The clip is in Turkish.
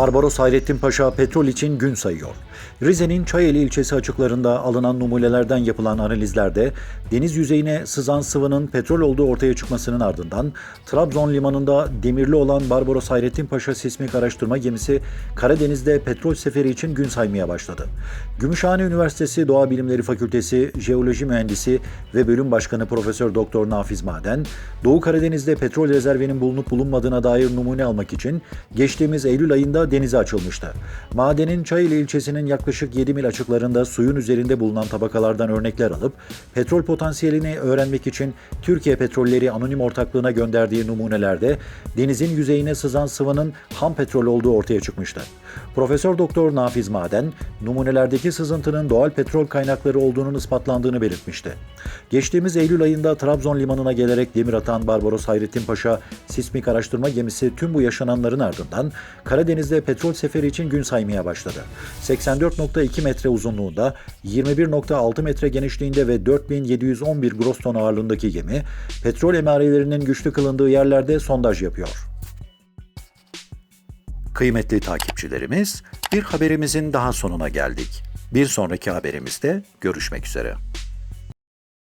Barbaros Hayrettin Paşa petrol için gün sayıyor. Rize'nin Çayeli ilçesi açıklarında alınan numunelerden yapılan analizlerde deniz yüzeyine sızan sıvının petrol olduğu ortaya çıkmasının ardından Trabzon limanında demirli olan Barbaros Hayrettin Paşa sismik araştırma gemisi Karadeniz'de petrol seferi için gün saymaya başladı. Gümüşhane Üniversitesi Doğa Bilimleri Fakültesi Jeoloji Mühendisi ve Bölüm Başkanı Profesör Doktor Nafiz Maden, Doğu Karadeniz'de petrol rezervinin bulunup bulunmadığına dair numune almak için geçtiğimiz Eylül ayında denize açılmıştı. Madenin Çayeli ilçesinin yaklaşık 7 mil açıklarında suyun üzerinde bulunan tabakalardan örnekler alıp petrol potansiyelini öğrenmek için Türkiye Petrolleri Anonim Ortaklığı'na gönderdiği numunelerde denizin yüzeyine sızan sıvının ham petrol olduğu ortaya çıkmıştı. Profesör Doktor Nafiz Maden, numunelerdeki sızıntının doğal petrol kaynakları olduğunun ispatlandığını belirtmişti. Geçtiğimiz Eylül ayında Trabzon limanına gelerek demir atan Barbaros Hayrettin Paşa sismik araştırma gemisi tüm bu yaşananların ardından Karadeniz'de petrol seferi için gün saymaya başladı. 84.2 metre uzunluğunda, 21.6 metre genişliğinde ve 4711 gross ton ağırlığındaki gemi, petrol emarelerinin güçlü kılındığı yerlerde sondaj yapıyor. Kıymetli takipçilerimiz, bir haberimizin daha sonuna geldik. Bir sonraki haberimizde görüşmek üzere.